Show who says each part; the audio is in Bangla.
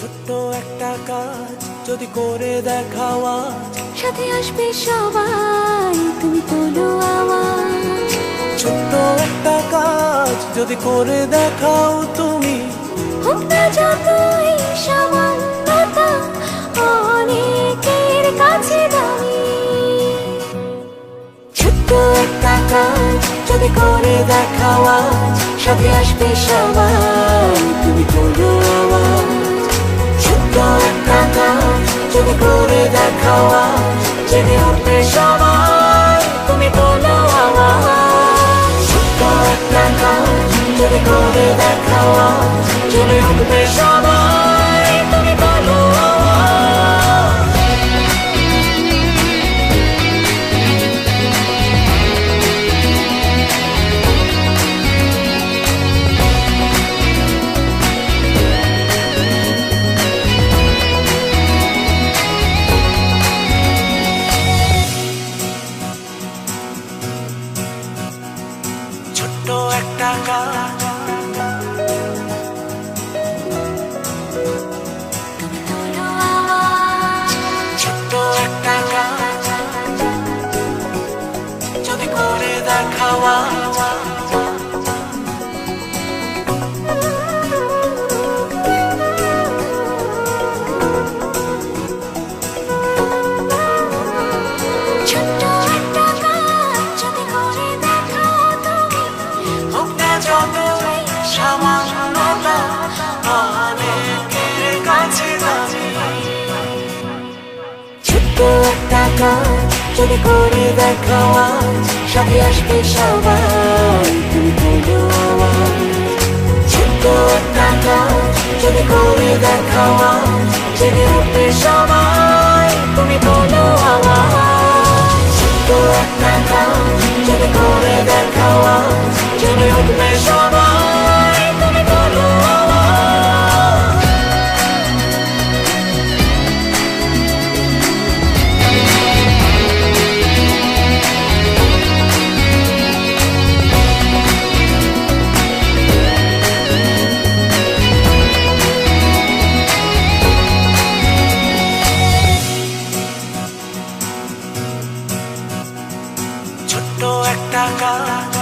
Speaker 1: ছোট্ট একটা কাজ যদি করে দেখাও আজ।
Speaker 2: সাথে আসবে সবাই তুমি তোলো আওয়াজ
Speaker 1: ছোট্ট একটা কাজ যদি করে দেখাও তুমি।
Speaker 2: হোক না যতই সামান্যতা অনেকের কাছে দামি। ছোট্ট একটা কাজ যদি করে দেখাও আজ সাথে আসবে সবাই। যদি করে দেখাও আজ, জেনে উঠবে সবাই, তুমি বলো আমার ছোট্ট একটা কাজ, যদি করে দেখাও আজ, জেনে উঠবে সবাই।
Speaker 1: একটা
Speaker 2: আওয়াজ
Speaker 1: ছোট্ট একটা কাজ যদি করে দেখাও
Speaker 2: ছোট্ট একটা কাজ যদি করে দেখাও আজ সাথে আসবে সবাই তুমি আওয়াজ ছোট্ট একটা কাজ যদি করে দেখাও আজ জেনে উঠবে সবাই একটা গা